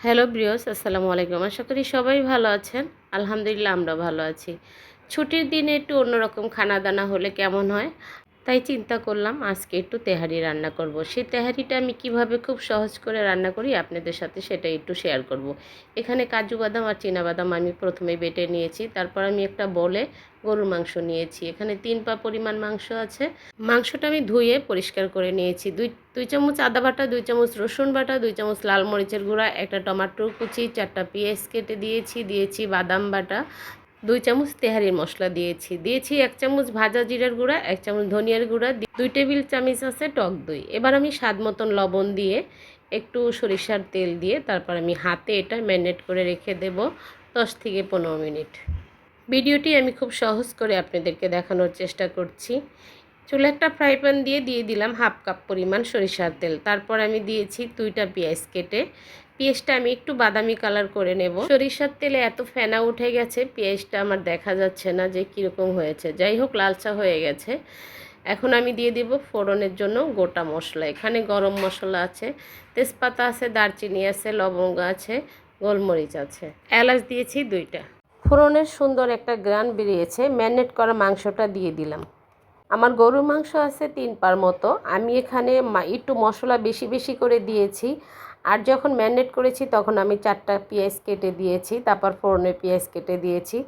Hello ব্রিয়স আসসালামু আলাইকুম। আশা করি সবাই ভালো আছেন। আলহামদুলিল্লাহ আমরা ভালো আছি। ছুটির দিনে একটু অন্যরকম খানা দানা হলে কেমন হয়? তাই চিন্তা করলাম আজকে একটু তেহারি রান্না করব। সেই তেহারিটা আমি কীভাবে খুব সহজ করে রান্না করি আপনাদের সাথে সেটা একটু শেয়ার করব। এখানে কাজু বাদাম আর বাদাম আমি প্রথমে বেটে নিয়েছি, তারপর আমি একটা বলে গরুর মাংস নিয়েছি এখানে তিন পা পরিমাণ মাংস আছে মাংসটা আমি ধুয়ে পরিষ্কার করে নিয়েছি দুই দুই চামচ আদা বাটা, দুই চামচ রসুন বাটা, দুই চামচ লাল মরিচের গুঁড়া, একটা টমাটো কুচি, চারটা পেঁয়াজ কেটে দিয়েছি দিয়েছি বাদাম বাটা দুই চামচ তেহারি মশলা দিয়েছি। দিয়েছি এক চামচ ভাজা জিরার গুঁড়া, এক চামচ ধনিয়ার গুঁড়া, দুই টেবিল চামচ আছে টক দই। এবার আমি স্বাদ মতন লবণ দিয়ে একটু সরিষার তেল দিয়ে তারপর আমি হাতে এটা ম্যারিনেট করে রেখে দেব দশ থেকে পনেরো মিনিট। ভিডিওটি আমি খুব সহজ করে আপনাদেরকে দেখানোর চেষ্টা করছি। চুলে একটা ফ্রাই প্যান দিয়ে দিয়ে দিলাম হাফ কাপ পরিমাণ সরিষার তেল। তারপর আমি দিয়েছি দুইটা পেঁয়াজ কেটে। পেঁয়াজটা আমি একটু বাদামি কালার করে নেব। সরিষার তেলে এত ফেনা উঠে গেছে, পেঁয়াজটা আমার দেখা যাচ্ছে না যে কীরকম হয়েছে। যাই হোক, লালচা হয়ে গেছে। এখন আমি দিয়ে দিব ফোড়নের জন্য গোটা মশলা। এখানে গরম মশলা আছে, তেজপাতা আছে, দারচিনি আছে, লবঙ্গ আছে, গোলমরিচ আছে। এলাচ দিয়েছি দুইটা। ফোড়নের সুন্দর একটা গ্রান বেরিয়েছে। ম্যারিনেট করা মাংসটা দিয়ে দিলাম। আমার গরুর মাংস আছে তিন পার মতো। আমি এখানে একটু মশলা বেশি বেশি করে দিয়েছি। আর যখন ম্যারিনেট করেছি তখন আমি চারটা পেঁয়াজ কেটে দিয়েছি, তারপর ফোড়নে পেঁয়াজ কেটে দিয়েছি।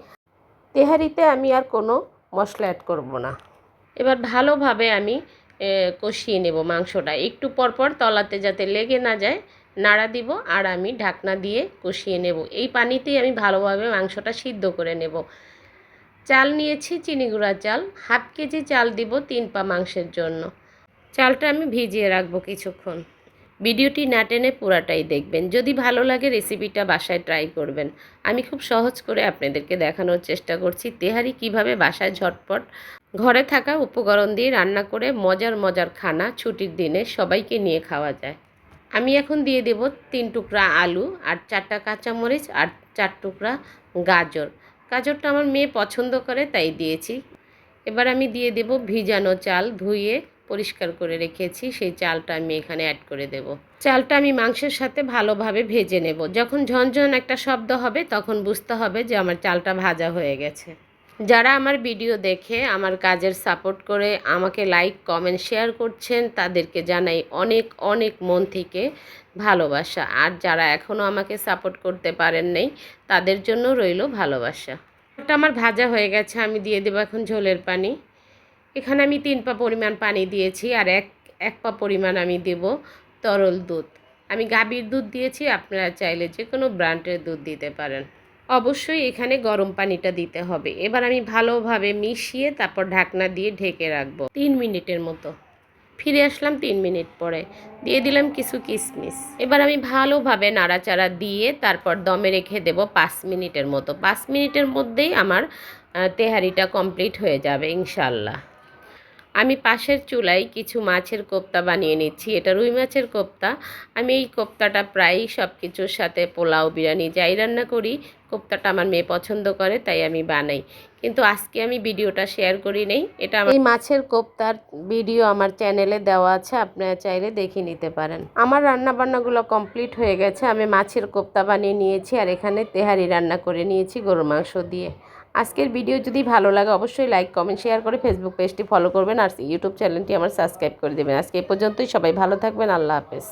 তেহারিতে আমি আর কোনো মশলা অ্যাড করব না। এবার ভালোভাবে আমি কষিয়ে নেব মাংসটা। একটু পরপর তলাতে যাতে লেগে না যায়, নাড়া দিব আর আমি ঢাকনা দিয়ে কষিয়ে নেব। এই পানিতেই আমি ভালোভাবে মাংসটা সিদ্ধ করে নেব। চাল নিয়েছি, চিনি গুঁড়া চাল। হাফ কেজি চাল দিব তিন পা মাংসের জন্য। চালটা আমি ভিজিয়ে রাখব কিছুক্ষণ। ভিডিওটি না টেনে পুরাটাই দেখবেন। যদি ভালো লাগে রেসিপিটা বাসায় ট্রাই করবেন। আমি খুব সহজ করে আপনাদেরকে দেখানোর চেষ্টা করছি তেহারি কীভাবে বাসায় ঝটপট ঘরে থাকা উপকরণ দিয়ে রান্না করে মজার মজার খানা ছুটির দিনে সবাইকে নিয়ে খাওয়া যায়। আমি এখন দিয়ে দেব তিন টুকরা আলু আর চারটা কাঁচামরিচ আর চার টুকরা গাজর। গাজরটা আমার মেয়ে পছন্দ করে, তাই দিয়েছি। এবার আমি দিয়ে দেব ভিজানো চাল ধুয়ে পরিষ্কার করে রেখেছি, সেই চালটা আমি এখানে অ্যাড করে দেব। চালটা আমি মাংসের সাথে ভালোভাবে ভেজে নেব। যখন ঝনঝন একটা শব্দ হবে, তখন বুঝতে হবে যে আমার চালটা ভাজা হয়ে গেছে। যারা আমার ভিডিও দেখে আমার কাজের সাপোর্ট করে আমাকে লাইক, কমেন্ট, শেয়ার করছেন, তাদেরকে জানাই অনেক অনেক মন থেকে ভালোবাসা। আর যারা এখনও আমাকে সাপোর্ট করতে পারেন নাই, তাদের জন্য রইল ভালোবাসা। এটা আমার ভাজা হয়ে গেছে, আমি দিয়ে দেবো এখন ঝোলের পানি। এখানে আমি তিন পা পরিমাণ পানি দিয়েছি আর এক এক পা পরিমাণ আমি দেব তরল দুধ। আমি গাভীর দুধ দিয়েছি, আপনারা চাইলে যে কোনো ব্র্যান্ডের দুধ দিতে পারেন। অবশ্যই এখানে গরম পানিটা দিতে হবে। এবার আমি ভালোভাবে মিশিয়ে তারপর ঢাকনা দিয়ে ঢেকে রাখব। তিন মিনিটের মতো। ফিরে আসলাম তিন মিনিট পরে। দিয়ে দিলাম কিছু কিশমিশ এবার আমি ভালোভাবে নাড়াচাড়া দিয়ে তারপর দমে রেখে দেব পাঁচ মিনিটের মতো। পাঁচ মিনিটের মধ্যেই আমার তেহারিটা কমপ্লিট হয়ে যাবে ইনশাল্লাহ আমি পাশের চুলায় কিছু মাছের কোপ্তা বানিয়ে নিচ্ছি। এটা রুই মাছের কোপ্তা। আমি এই কোপ্তাটা প্রায়ই সব কিছুর সাথে পোলাও, বিরিয়ানি যাই রান্না করি, কোপ্তাটা আমার মেয়ে পছন্দ করে, তাই আমি বানাই। কিন্তু আজকে আমি ভিডিওটা শেয়ার করি নেই। এটা এই মাছের কোপ্তার ভিডিও আমার চ্যানেলে দেওয়া আছে, আপনারা চাইলে দেখে নিতে পারেন। আমার রান্না বান্নাগুলো কমপ্লিট হয়ে গেছে। আমি মাছের কোপ্তা বানিয়ে নিয়েছি আর এখানে তেহারি রান্না করে নিয়েছি গরু মাংস দিয়ে। আজকের ভিডিও যদি ভালো লাগে, অবশ্যই লাইক কমেন্ট শেয়ার করে ফেসবুক পেজটি ফলো করবেন আর ইউটিউব চ্যানেলটি আমার সাবস্ক্রাইব করে দেবেন। আজকে এ পর্যন্তই, সবাই ভালো থাকবেন, আল্লাহ হাফেজ।